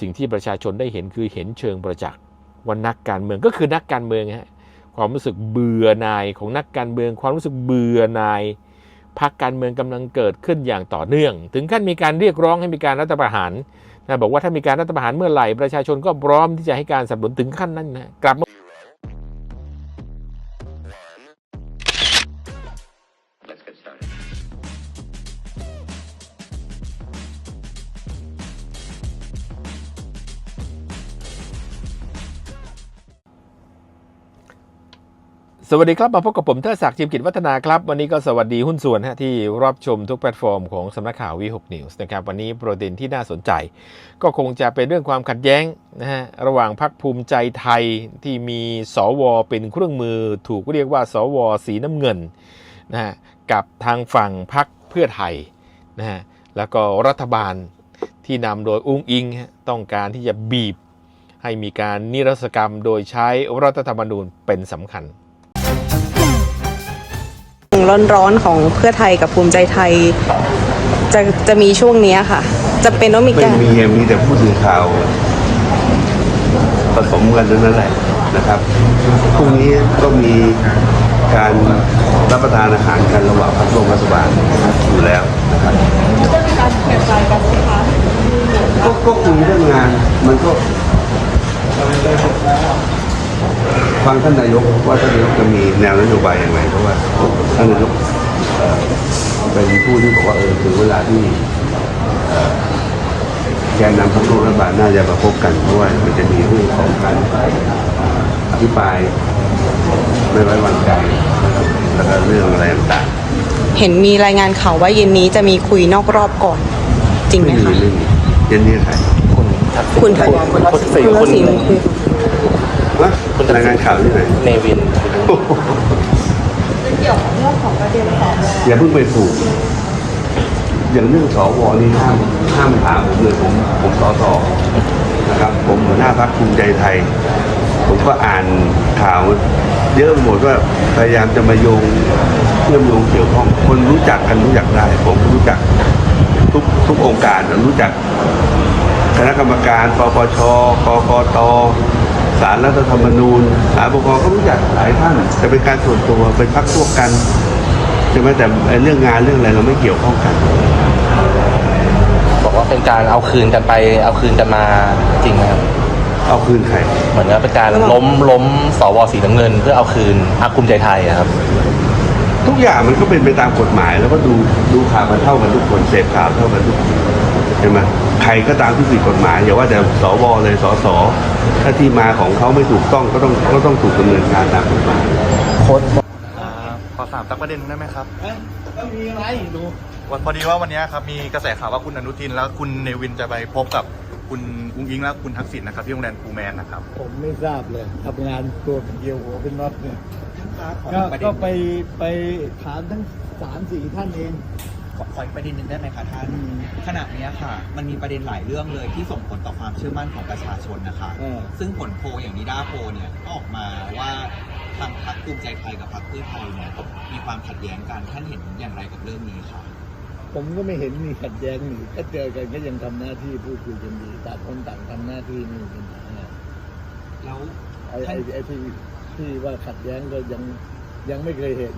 สิ่งที่ประชาชนได้เห็นคือเห็นเชิงประจักษ์ว่านักการเมืองก็คือนักการเมืองฮะความรู้สึกเบื่อหน่ายของนักการเมือง ความรู้สึกเบื่อหน่ายพักการเมืองกำลังเกิดขึ้นอย่างต่อเนื่อง ถึงขั้นมีการเรียกร้องให้มีการรัฐประหารนะบอกว่าถ้ามีการรัฐประหารเมื่อไหร่ประชาชนก็พร้อมที่จะให้การสนับสนุนถึงขั้นนั้นนะกลับมา สวัสดีครับ มาพบกับผมเทอศักดิ์จิมกิจวัฒนาครับ วันนี้ก็สวัสดีหุ้นส่วนฮะที่รับชมทุกแพลตฟอร์มของสำนักข่าววีหกนิวส์นะครับ วันนี้ประเด็นที่น่าสนใจ ก็คงจะเป็นเรื่องความขัดแย้งนะฮะระหว่างพรรคภูมิใจไทยที่มีสวเป็นเครื่องมือ ถูกเรียกว่า สวสีน้ำเงินนะฮะกับทางฝั่งพรรคเพื่อไทยนะฮะแล้วก็รัฐบาลที่นำโดยอุ้งอิงต้องการที่จะบีบให้มีการนิรศกรรมโดยใช้รัฐธรรมนูญเป็นสำคัญ ร้อนๆของเพื่อไทยกับภูมิใจไทย จะจะมีช่วงเนี้ยค่ะ จะเป็นต้องมีไม่การมีมีแต่ผู้สื่อข่าวผสมกันทั้งนั้นแหละนะครับพรุ่งนี้ก็มีการรับประทานอาหารกันระหว่างพรรคร่วมรัฐบาลอยู่แล้วนะครับก็ก็คุยเรื่องงานมันก็ ฟังท่านนายกว่าท่านนายกจะมีแนวนโยบายอย่างไรเพราะว่าท่านนายกเอ่อเป็นผู้ที่บอกว่าเออถึงเวลาที่แกนนำพรรคร่วมรัฐบาลน่าจะมาพบกันเพราะว่ามันจะมีเรื่องของการอภิปรายไม่ไว้วางใจแล้วก็เรื่องอะไรต่างเห็นมีรายงานข่าวว่าเย็นนี้จะมีคุยนอกรอบก่อน จริงๆไหมไม่มีคะไม่มีเย็นนี้ใครคุณทักษิณคุณทักษิณคุณทักษิณคุย วะรายงานข่าวที่ไหนเนวินอย่าเพิ่งไปผูกอย่างเรื่องสวนี่ห้ามห้ามถามผมเลยผมผมสอสอนะครับ ผมหัวหน้าพรรคภูมิใจไทย ผมก็อ่านข่าวเยอะไปหมดว่าพยายามจะมาโยงเชื่อมโยงเกี่ยวข้องคนรู้จักกันรู้จักได้ ผมรู้จักทุกทุกองค์การรู้จักคณะกรรมการปปชกกต สารรัฐธรรมนูญศาลปกครองก็รู้จักหลายท่านแต่เป็นการส่วนตัวเป็นพักพวกกันใช่ไหมแต่ไอ้เรื่องงานเรื่องอะไรเราไม่เกี่ยวข้องกันบอกว่าเป็นการเอาคืนกันไปเอาคืนกันมาจริงไหมครับเอาคืนใครเหมือนกับเป็นการล้มล้มสวสีน้ำเงิน เพื่อเอาคืนพรรคภูมิใจไทยอะครับ ทุกอย่างมันก็เป็นไปตามกฎหมาย แล้วก็ดูดูข่าวมันเท่ากันทุกคนเสพข่าวเท่ากันทุกคนใช่ไหม ใครก็ตามที่ผิดกฎหมายอย่าว่าแต่สวเลยสสถ้าที่มาของเขาไม่ถูกต้องก็ต้องก็ต้องถูกดำเนินการตามกฎหมายอ่าขอถามสักประเด็นหนึงได้ไหมครับมีอะไรดูพอดีว่าวันนี้ครับมีกระแสข่าวว่าคุณอนุทิน และคุณเนวินจะไปพบกับคุณอุ้งอิงและคุณทักษิณนะครับที่โรงแรมภูแมนนะครับ ผมไม่ทราบเลยทำงานตัวเป็นเดียวหัวเป็นน็อตเนี่ยก็ก็ไปไปถามทั้งสามสี่ท่านเอง ขอขออีกประเด็นหนึ่งได้ไหมคะท่านขณะเนี้ยค่ะ มันมีประเด็นหลายเรื่องเลยที่ส่งผลต่อความเชื่อมั่นของประชาชนนะคะ เออ ซึ่งผลโพลอย่างนิด้าโพลเนี่ยก็ออกมาว่าทางพรรคภูมิใจไทยกับพรรคเพื่อไทยเนี่ยมีความขัดแย้งกันท่านเห็นอย่างไรกับเรื่องนี้คะผมก็ไม่เห็นมีขัดแย้งนี่ถ้าเจอกันก็ยังทำหน้าที่พูดคุยกันดีต่างคนต่างทำหน้าที่นี่กันนะแล้วไอ้ไอ้ไอ้ที่ที่ว่าขัดแย้งก็ยังยังไม่เคยเห็น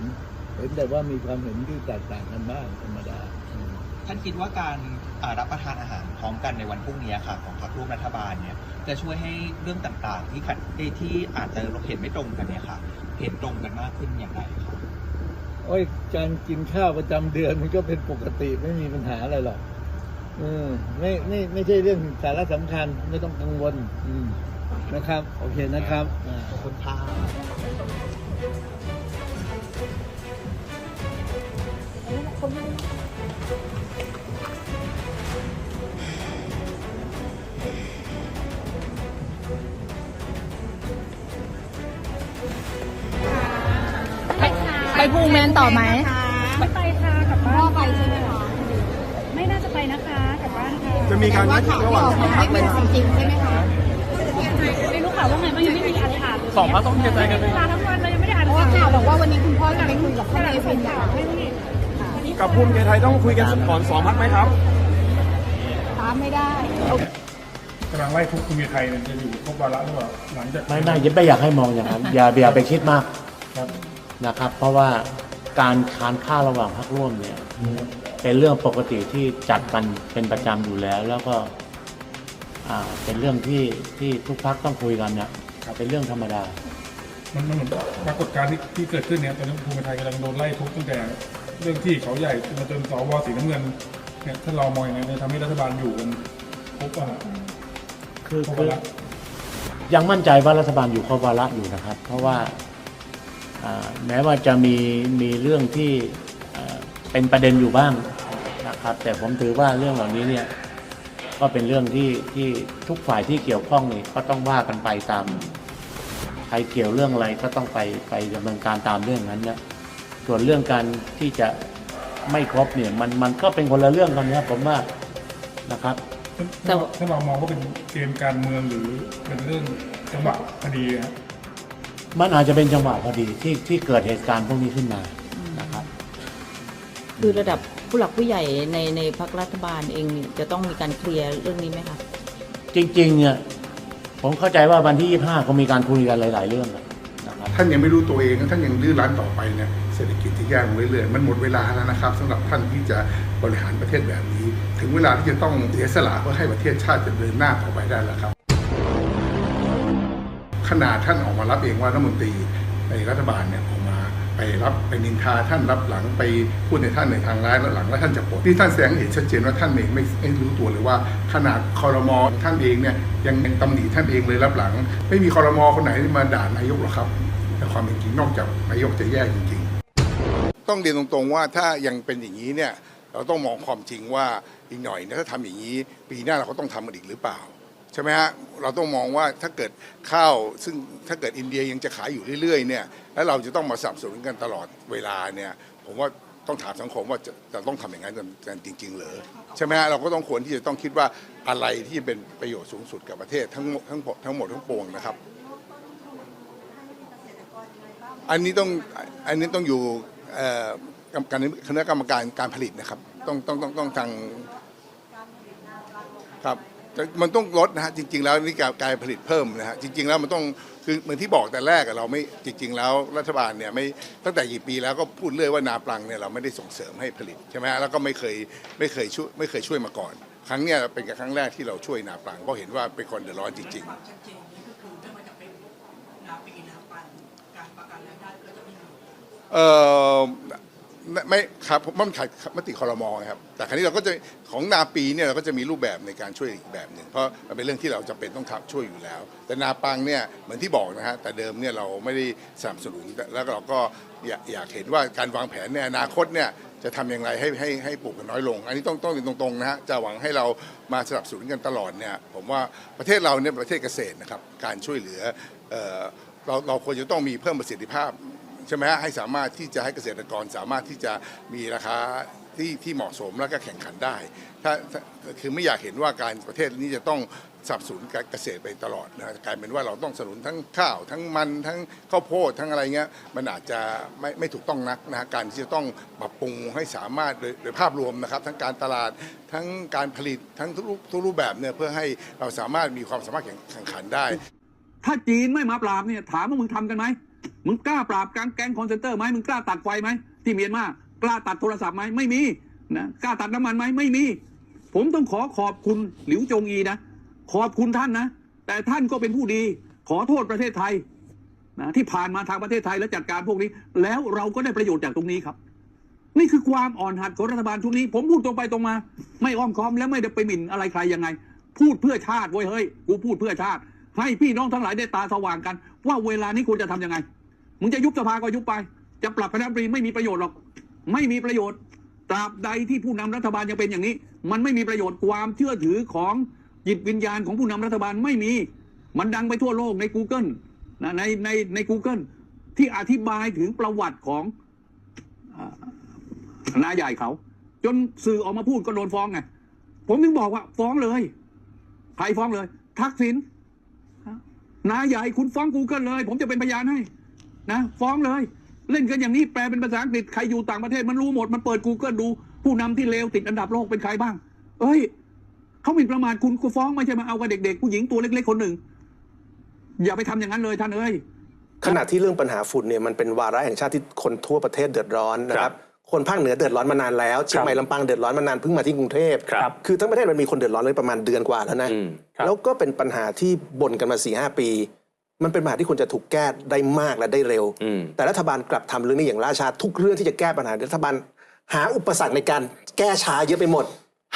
เห็นแต่ว่ามีความเห็นที่แตกต่างกันบ้างธรรมดาอืมท่านคิดว่าการอ่ารับประทานอาหารพร้อมกันในวันพรุ่งนี้ค่ะของพรรคร่วมรัฐบาลเนี่ยจะช่วยให้เรื่องต่างๆ ที่ขัดเอ้ยที่อาจจะเห็นไม่ตรงกันเนี่ยค่ะ เห็นตรงกันมากขึ้นอย่างไรคะโอ้ยการกินข้าวประจำเดือนมันก็เป็นปกติไม่มีปัญหาอะไรหรอกเออไม่ไม่ไม่ใช่เรื่องสาระสำคัญไม่ต้องกังวลอืมนะครับ โอเคนะครับอ่าขอบคุณค่ะ ไปภูแมนต่อไหม ไม่ไปค่ะกลับบ้านพ่อไปใช่ไหมคะไม่น่าจะไปนะคะกลับบ้านค่ะจะมีการนัดระหว่างไม่เป็นจริงใช่ไหมคะไม่รู้ค่ะว่าไงบ้างยังไม่มีอันอ่านสองพักต้องเคลียร์ใจกันไหมลาทั้งวันเลยยังไม่ได้อ่านข่าวข่าวบอกว่าวันนี้คุณพ่อจะไปคุยกับพ่อในฟินค่ะไม่มีกับภูมิใจไทยต้องคุยกันก่อนสองพักไหมครับตามไม่ได้กำลังไล่ทุกภูมิไทยเนี่ยจะอยู่ครบวาระหรือเปล่าหลังจากไม่ไม่ไม่อยากให้มองอย่างนั้นอย่าอย่าไปคิดมากครับ นะครับ เพราะว่าการทานข้าวระหว่างพักร่วมเนี่ยเป็นเรื่องปกติที่จัดกันเป็นประจำอยู่แล้ว แล้วก็อ่าเป็นเรื่องที่ที่ทุกพักต้องคุยกันเนี่ยเป็นเรื่องธรรมดา มันมันเหมือนปรากฏการณ์ที่ที่เกิดขึ้นเนี่ยตอนนี้ภูมิไทยกำลังโดนไล่ทุกตั้งแต่เรื่องที่เขาใหญ่มาจนสวสีน้ำเงินเนี่ยถ้าเรามองอย่างนี้นจะทำให้รัฐบาลอยู่กันครบอะคือครบคือวาระ ยังมั่นใจว่ารัฐบาลอยู่ครบวาระอยู่นะครับ เพราะว่าอ่า แม้ว่าจะมีมีเรื่องที่เป็นประเด็นอยู่บ้างนะครับ แต่ผมถือว่าเรื่องเหล่านี้เนี่ยก็เป็นเรื่องที่ที่ทุกฝ่ายที่เกี่ยวข้องนี่ก็ต้องว่ากันไปตามใครเกี่ยวเรื่องอะไรก็ต้องไปไปดำเนินการตามเรื่องนั้นนะส่วนเรื่องการที่จะไม่ครบเนี่ยมันมันก็เป็นคนละเรื่องกันนะผมว่านะครับถ้าถ้าเรามองว่าเป็นเกมการเมืองหรือเป็นเรื่องจังหวะคดีอะ มันอาจจะเป็นจังหวะพอดีที่ที่เกิดเหตุการณ์พวกนี้ขึ้นมานะครับ คือระดับผู้หลักผู้ใหญ่ในในพักรัฐบาลเองนี่จะต้องมีการเคลียร์เรื่องนี้ไหมคะจริงๆเนี่ยผมเข้าใจว่าวันที่ 25 ก็มีการคุยกันหลาย ๆ เรื่องนะครับท่านยังไม่รู้ตัวเองท่านยังดื้อรั้นต่อไปเนี่ยเศรษฐกิจที่แย่ลงเรื่อยๆมันหมดเวลาแล้วนะครับสำหรับท่านที่จะบริหารประเทศแบบนี้ ถึงเวลาที่จะต้องเสียสละเพื่อให้ประเทศชาติจะเดินหน้าต่อไปได้แล้วครับ ขนาดท่านออกมารับเองว่ารัฐมนตรีในรัฐบาลเนี่ยออกมาไปรับไปนินทาท่านรับหลังไปพูดในท่านในทางร้ายแล้วหลังแล้วท่านจะปลดนี่ท่านแสดงเห็นชัดเจนว่าท่านเองไม่ไม่รู้ตัวเลยว่า ขนาดคอรมอท่านเองเนี่ยยังยังตำหนิท่านเองเลยรับหลัง ไม่มีคอรมอคนไหนมาด่านายกหรอกครับแต่ความเป็นจริงนอกจากนายกจะแย่จริง ๆ ต้องเรียนตรงๆว่าถ้ายังเป็นอย่างนี้เนี่ยเราต้องมองความจริงว่าอีกหน่อยนะถ้าทำอย่างนี้ ปีหน้าเราก็ต้องทำมันอีกหรือเปล่า ช่ไหมฮะเราต้องมองว่าถ้าเกิดข้าวซึ่งถ้าเกิดอินเดียยังจะขายอยู่เรื่อยๆเนี่ยแล้วเราจะต้องมาสับสนกันตลอดเวลาเนี่ยผมว่าต้องถามสังคมว่าจะจะต้องทำอย่างนั้นกันจริง ๆ เหรอใช่ไหมฮะเราก็ต้องควรที่จะต้องคิดว่าอะไรที่เป็นประโยชน์สูงสุดกับประเทศทั้งทั้งหมดทั้งหมดทั้งปวงนะครับ อันนี้ต้องอันนี้ต้องอยู่กรรมการคณะกรรมการการผลิตนะครับ ต้องต้องต้องต้องทางครับ มันต้องลดนะฮะจริง ๆ แล้วนี่การการผลิตเพิ่มนะฮะจริง ๆ แล้วมันต้องคือเหมือนที่บอกแต่แรกอะเราไม่จริง ๆ แล้วรัฐบาลเนี่ยไม่ตั้งแต่กี่ปีแล้วก็พูดเรื่อยว่านาปลังเนี่ยเราไม่ได้ส่งเสริมให้ผลิตใช่ไหมฮะแล้วก็ไม่เคยไม่เคยช่วยไม่เคยช่วยมาก่อน ครั้งเนี้ยเป็นครั้งแรกที่เราช่วยนาปลังเพราะเห็นว่าเป็นคนเดือดร้อนจริงๆเออ ไม่ไม่ครับมันขัดมติคอรมอครับ แต่ครั้นี้เราก็จะของนาปีเนี่ยเราก็จะมีรูปแบบในการช่วยอีกแบบหนึ่งเพราะมันเป็นเรื่องที่เราจำเป็นต้องทำช่วยอยู่แล้ว แต่นาปังเนี่ยเหมือนที่บอกนะฮะแต่เดิมเนี่ยเราไม่ได้สนับสนุนแล้วเราก็อยากอยากเห็นว่าการวางแผนในอนาคตเนี่ยจะทำอย่างไรให้ให้ให้ปลูกกันน้อยลง อันนี้ต้องต้องเรียนตรงๆนะฮะจะหวังให้เรามาสนับสนุนกันตลอดเนี่ยผมว่าประเทศเราเนี่ยประเทศเกษตรนะครับการช่วยเหลือเออเราเราควรจะต้องมีเพิ่มประสิทธิภาพ ใช่ไหมฮะให้สามารถที่จะให้เกษตรกรสามารถที่จะมีราคาที่ที่เหมาะสมแล้วก็แข่งขันได้ถ้าถ้าคือไม่อยากเห็นว่าการประเทศนี้จะต้องสนับสนุนการเกษตรไปตลอดนะกลายเป็นว่าเราต้องสนับสนุนทั้งข้าวทั้งมันทั้งข้าวโพดทั้งอะไรเงี้ยมันอาจจะไม่ไม่ถูกต้องนักนะฮะการที่จะต้องปรับปรุงให้สามารถโดยโดยภาพรวมนะครับ ทั้งการตลาดทั้งการผลิตทั้งทุกรูปทุกรูปแบบเนี่ยเพื่อให้เราสามารถมีความสามารถแข่งขันได้ ถ้าจีนไม่มาปราบเนี่ยถามว่ามึงทำกันไหม มึงกล้าปราบกางแก๊งคอนเซนเตอร์ไหมมึงกล้าตัดไฟไหมที่เมียนมากล้าตัดโทรศัพท์ไหมไม่มีนะกล้าตัดน้ำมันไหมไม่มี ผมต้องขอขอบคุณหลิวจงอีนะขอบคุณท่านนะ แต่ท่านก็เป็นผู้ดี ขอโทษประเทศไทยนะที่ผ่านมาทางประเทศไทยและจัดการพวกนี้ แล้วเราก็ได้ประโยชน์จากตรงนี้ครับ นี่คือความอ่อนหัดของรัฐบาลชุดนี้ ผมพูดตรงไปตรงมา ไม่อ้อมค้อมและไม่ได้ไปหมิ่นอะไรใครยังไง พูดเพื่อชาติเว้ยเฮ้ยกูพูดเพื่อชาติ ให้พี่น้องทั้งหลายได้ตาสว่างกัน ว่าเวลานี้ควรจะทำยังไง มึงจะยุบสภาก็ยุบไป จะปรับคณะรัฐมนตรีไม่มีประโยชน์หรอก ไม่มีประโยชน์ ตราบใดที่ผู้นำรัฐบาลยังเป็นอย่างนี้ มันไม่มีประโยชน์ความเชื่อถือของจิตวิญญาณของผู้นำรัฐบาลไม่มี มันดังไปทั่วโลกใน Google นะในในใน Google ที่อธิบายถึงประวัติของอ่านายใหญ่เขา จนสื่อออกมาพูดก็โดนฟ้องไงผมถึงบอกว่าฟ้องเลยใครฟ้องเลย ทักษิณนายใหญ่คุณฟ้อง Google เลย ผมจะเป็นพยานให้ นะฟ้องเลย เล่นกันอย่างนี้แปลเป็นภาษาอังกฤษใครอยู่ต่างประเทศมันรู้หมดมันเปิด Google ดู ผู้นำที่เลวติดอันดับโลกเป็นใครบ้าง เอ้ยเขาหมิ่นประมาทคุณก็ฟ้องไม่ใช่มาเอากับเด็กๆผู้หญิงตัวเล็กๆคนหนึ่ง อย่าไปทำอย่างนั้นเลยท่านเอ้ยขณะที่เรื่องปัญหาฝุ่นเนี่ยมันเป็นวาระแห่งชาติที่คนทั่วประเทศเดือดร้อนนะครับคนภาคเหนือเดือดร้อนมานานแล้วเชียงใหม่ลำปางเดือดร้อนมานานเพิ่งมาที่กรุงเทพคือทั้งประเทศมันมีคนเดือดร้อนเลยประมาณเดือนกว่าแล้วนะแล้วก็เป็นปัญหาที่บ่นกันมาสี่ห้าปี มันเป็นปัญหาที่ควรจะถูกแก้ได้มากและได้เร็ว แต่รัฐบาลกลับทำเรื่องนี้อย่างล่าช้าทุกเรื่องที่จะแก้ปัญหารัฐบาล หาอุปสรรคในการแก้ช้าเยอะไปหมด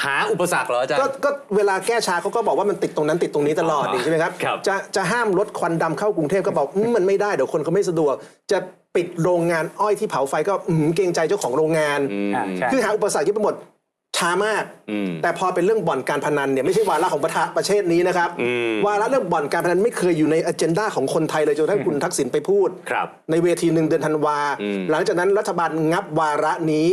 หาอุปสรรคเหรออาจารย์ก็ก็เวลาแก้ช้าเขาก็บอกว่ามันติดตรงนั้นติดตรงนี้ตลอดอ๋อนี่ใช่ไหมครับครับจะจะห้ามรถควันดำเข้ากรุงเทพก็บอกอืมมันไม่ได้เดี๋ยวคนเขาไม่สะดวก จะปิดโรงงานอ้อยที่เผาไฟก็อืมเกรงใจเจ้าของโรงงานอ่าใช่คือหาอุปสรรคเยอะไปหมด ช้ามาก แต่พอเป็นเรื่องบ่อนการพนันเนี่ยไม่ใช่วาระของประเทศประเทศนี้นะครับอืมวาระเรื่องบ่อนการพนันไม่เคยอยู่ในอเจนดาของคนไทยเลยจนกระทั่งคุณทักษิณไปพูดครับในเวทีหนึ่งเดือนธันวาอืมหลังจากนั้นรัฐบาลงับวาระนี้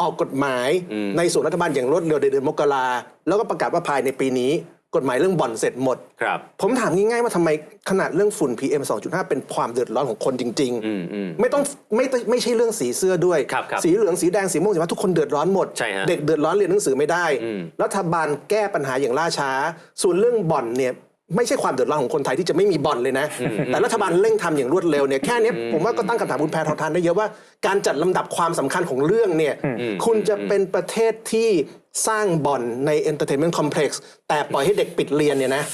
ออกกฎหมายอืมในส่วนรัฐบาลอย่างรวดเร็วในเดือนมกราแล้วก็ประกาศว่าภายในปีนี้ กฎหมายเรื่องบ่อนเสร็จหมด ครับ ผมถามง่ายๆว่าทำไมขนาดเรื่องฝุ่น PM 2.5 เป็นความเดือดร้อนของคนจริง อืมอืม ๆ ไม่ต้องไม่ต้องไม่ใช่เรื่องสีเสื้อด้วย ครับครับสีเหลืองสีแดงสีม่วงสีฟ้าทุกคนเดือดร้อนหมด ใช่ฮะเด็กเดือดร้อนเรียนหนังสือไม่ได้ อืม รัฐบาลแก้ปัญหาอย่างล่าช้า ส่วนเรื่องบ่อนเนี่ยไม่ใช่ความเดือดร้อนของคนไทยที่จะไม่มีบ่อนเลยนะ แต่รัฐบาลเร่งทำอย่างรวดเร็วเนี่ยแค่เนี้ยผมว่าก็ตั้งคำถามคุณแพทองทานได้เยอะว่า การจัดลำดับความสำคัญของเรื่องเนี่ยคุณจะเป็นประเทศที่ สร้างบ่อนใน entertainment complex แต่ปล่อยให้เด็กปิดเรียนเนี่ยนะ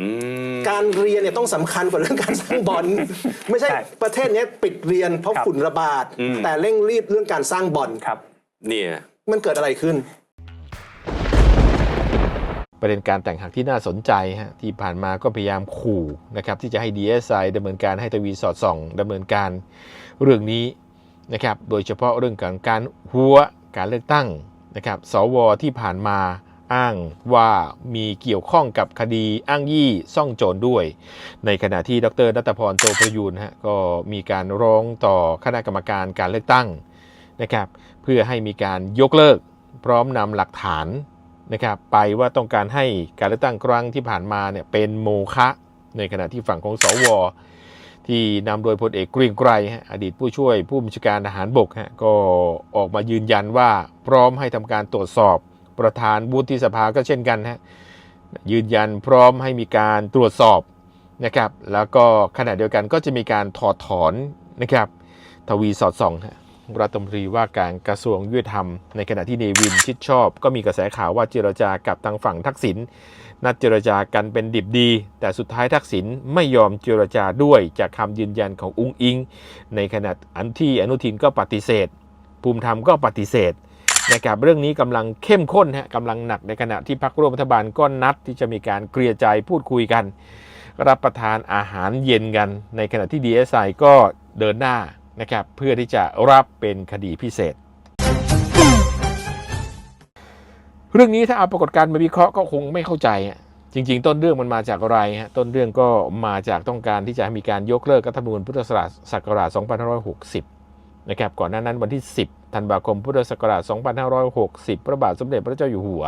อืมการเรียนเนี่ยต้องสำคัญกว่าเรื่องการสร้างบ่อนไม่ใช่ประเทศเนี้ยปิดเรียนเพราะฝุ่นระบาดอืมแต่เร่งรีบเรื่องการสร้างบ่อนเนี่ยมันเกิดอะไรขึ้น ประเด็นการแต่งหักที่น่าสนใจฮะที่ผ่านมาก็พยายามขู่นะครับที่จะให้ DSI ดำเนินการให้ทวีสอดส่องดำเนินการเรื่องนี้นะครับโดยเฉพาะเรื่องของการหัวการเลือกตั้ง นะครับสวที่ผ่านมาอ้างว่ามีเกี่ยวข้องกับคดีอ้างยี่ซ่องโจรด้วย ในขณะที่ดรนัตพรโตประยูนฮะก็มีการร้องต่อคณะกรรมการการเลือกตั้งนะครับเพื่อให้มีการยกเลิกพร้อมนำหลักฐานนะครับไปว่าต้องการให้การเลือกตั้งครั้งที่ผ่านมาเนี่ยเป็นโมฆะในขณะที่ฝั่งของสว ที่นำโดยพลเอกเกรียงไกรฮะอดีตผู้ช่วยผู้บัญชาการทหารบกฮะก็ออกมายืนยันว่าพร้อมให้ทำการตรวจสอบประธานวุฒิสภาก็เช่นกันฮะยืนยันพร้อมให้มีการตรวจสอบนะครับแล้วก็ขณะเดียวกันก็จะมีการถอดถอนนะครับทวีสอดส่องฮะ รัฐมนตรีว่าการกระทรวงยุติธรรม ในขณะที่เนวินชิดชอบ ก็มีกระแสข่าวว่าเจรจากับทางฝั่งทักษิณนัดเจรจากันเป็นดิบดี แต่สุดท้ายทักษิณไม่ยอมเจรจาด้วยจากคำยืนยันของอุ้งอิง ในขณะอันที่อนุทินก็ปฏิเสธ ภูมิธรรมก็ปฏิเสธนะครับเรื่องนี้กำลังเข้มข้นฮะกำลังหนักในขณะที่พรรคร่วมรัฐบาลก็นัดที่จะมีการเกลี่ยใจพูดคุยกัน รับประทานอาหารเย็นกัน ในขณะที่ DSI ก็เดินหน้า นะครับเพื่อที่จะรับเป็นคดีพิเศษ เรื่องนี้ถ้าเอาปรากฏการณ์มาวิเคราะห์ก็คงไม่เข้าใจจริง ๆ ต้นเรื่องมันมาจากอะไรฮะต้นเรื่องก็มาจากต้องการที่จะมีการยกเลิกรัฐธรรมนูญพุทธศักราช 2560 นะครับก่อนหน้านั้นวันที่ 10 ธันวาคมพุทธศักราช 2560 พระบาทสมเด็จพระเจ้าอยู่หัว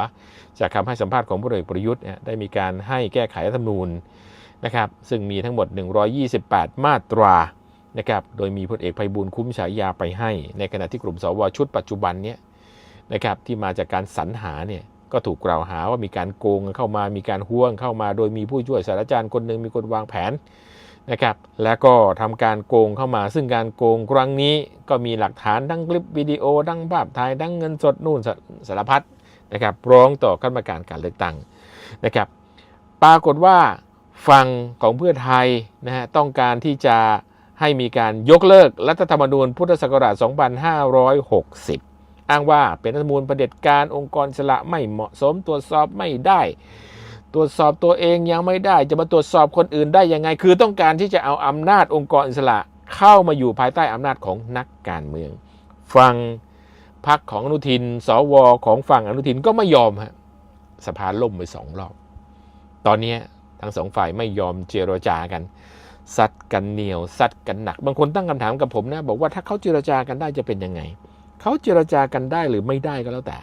จากคำให้สัมภาษณ์ของพลเอกประยุทธ์ได้มีการให้แก้ไขรัฐธรรมนูญนะครับซึ่งมีทั้งหมด 128 มาตรา นะครับโดยมีพลเอกไพบูลคุ้มฉายาไปให้ ในขณะที่กลุ่มสวชุดปัจจุบันเนี่ยนะครับที่มาจากการสรรหาเนี่ยก็ถูกกล่าวหาว่ามีการโกงเข้ามามีการห่วงเข้ามา โดยมีผู้ช่วยศาสตราจารย์คนหนึ่งมีคนวางแผนนะครับและก็ทำการโกงเข้ามา ซึ่งการโกงครั้งนี้ก็มีหลักฐานทั้งคลิปวิดีโอทั้งภาพถ่ายทั้งเงินสดนู่นสสารพัดนะครับร้องต่อคณะกรรมการการเลือกตั้งนะครับปรากฏว่าฝั่งของเพื่อไทยนะฮะต้องการที่จะ ให้มีการยกเลิกรัฐธรรมนูญพุทธศักราช 2560 อ้างว่าเป็นรัฐธรรมนูญประเด็จการองค์กรสระไม่เหมาะสมตรวจสอบไม่ได้ ตรวจสอบตัวเองยังไม่ได้จะมาตรวจสอบคนอื่นได้ยังไง คือต้องการที่จะเอาอำนาจองค์กรอิสระเข้ามาอยู่ภายใต้อำนาจของนักการเมือง ฟังพักของอนุทิน สวของฝั่งอนุทินก็ไม่ยอมฮะสภาล่มไปสองรอบ ตอนนี้ทั้งสองฝ่ายไม่ยอมเจรจากัน ซัดกันเหนียวซัดกันหนัก บางคนตั้งคำถามกับผมนะ บอกว่าถ้าเขาเจรจากันได้จะเป็นยังไง เขาเจรจากันได้หรือไม่ได้ก็แล้วแต่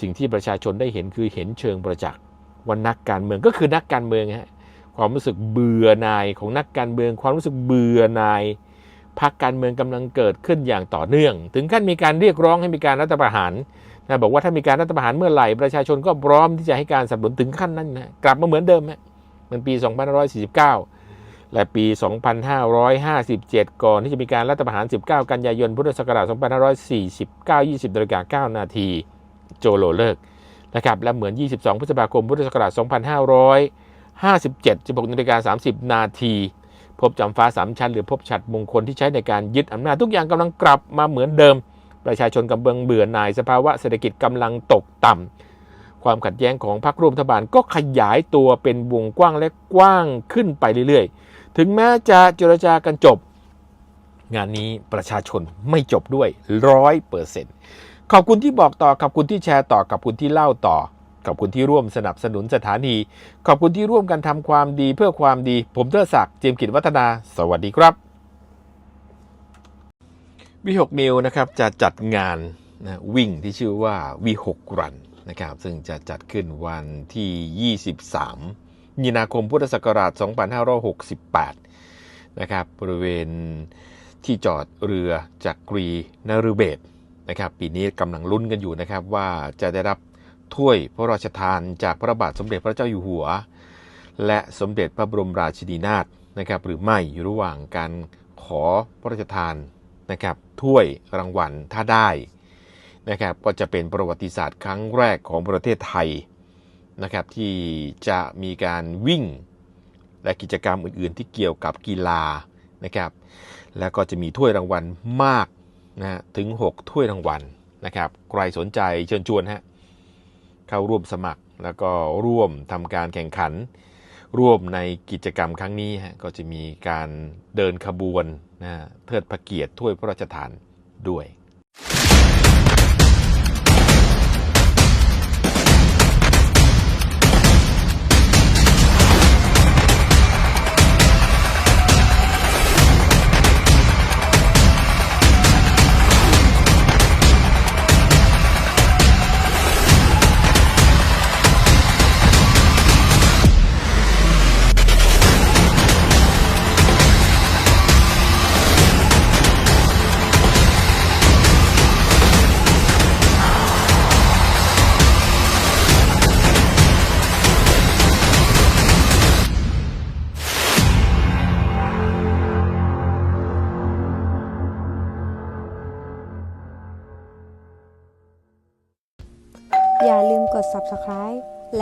สิ่งที่ประชาชนได้เห็นคือเห็นเชิงประจักษ์ว่านักการเมืองก็คือนักการเมืองฮะความรู้สึกเบื่อหน่ายของนักการเมือง ความรู้สึกเบื่อหน่ายพรรคการเมืองกำลังเกิดขึ้นอย่างต่อเนื่อง ถึงขั้นมีการเรียกร้องให้มีการรัฐประหารนะบอกว่าถ้ามีการรัฐประหารเมื่อไหร่ประชาชนก็พร้อมที่จะให้การสนับสนุนถึงขั้นนั้นนะกลับมาเหมือนเดิมฮะเหมือนปี 2549 และปี 2557 ก่อนที่จะมีการรัฐประหาร 19 กันยายน พุทธศักราช 2549 20นาฬิกา9นาที โจโลเลิกนะครับ และเหมือน 22 พฤษภาคม พุทธศักราช 2557 16นาฬิกา30 นาที พบจำฟ้าสามชั้น หรือพบฉัดมงคลที่ใช้ในการยึดอำนาจทุกอย่างกำลังกลับมาเหมือนเดิม ประชาชนกำลังเบื่อหน่ายสภาวะเศรษฐกิจกำลังตกต่ำความขัดแย้งของพรรคร่วมรัฐบาลก็ขยายตัวเป็นวงกว้างและกว้างขึ้นไปเรื่อย ถึงแม้จะเจรจากันจบ งานนี้ประชาชนไม่จบด้วยร้อยเปอร์เซ็นต์ขอบคุณที่บอกต่อ ขอบคุณที่แชร์ต่อ ขอบคุณที่เล่าต่อ ขอบคุณที่ร่วมสนับสนุนสถานี ขอบคุณที่ร่วมกันทำความดีเพื่อความดี ผมเทอศักดิ์เจียมกิจวัฒนา สวัสดีครับวิหกนิวนะครับจะจัดงานนะวิ่งที่ชื่อว่าวิหกรันนะครับซึ่งจะจัดขึ้นวันที่ 23 มีนาคมพุทธศักราช 2568 นะครับบริเวณที่จอดเรือจักกรีนฤเบศนะครับปีนี้กำลังลุ้นกันอยู่นะครับว่าจะได้รับถ้วยพระราชทานจากพระบาทสมเด็จพระเจ้าอยู่หัว และสมเด็จพระบรมราชินีนาถนะครับหรือไม่อยู่ระหว่างการขอพระราชทานนะครับถ้วยรางวัลถ้าได้นะครับก็จะเป็นประวัติศาสตร์ครั้งแรกของประเทศไทย นะครับที่จะมีการวิ่ง และกิจกรรมอื่น ๆ ที่เกี่ยวกับกีฬานะครับแล้วก็จะมีถ้วยรางวัลมากนะฮะถึง 6 ถ้วยรางวัลนะครับใครสนใจเชิญชวนฮะเข้าร่วมสมัครแล้วก็ร่วมทำการแข่งขัน ร่วมในกิจกรรมครั้งนี้ฮะก็จะมีการเดินขบวนนะฮะเทิดพระเกียรติถ้วยพระราชทานด้วย